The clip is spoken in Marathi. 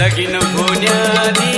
लगीन होण्याआधी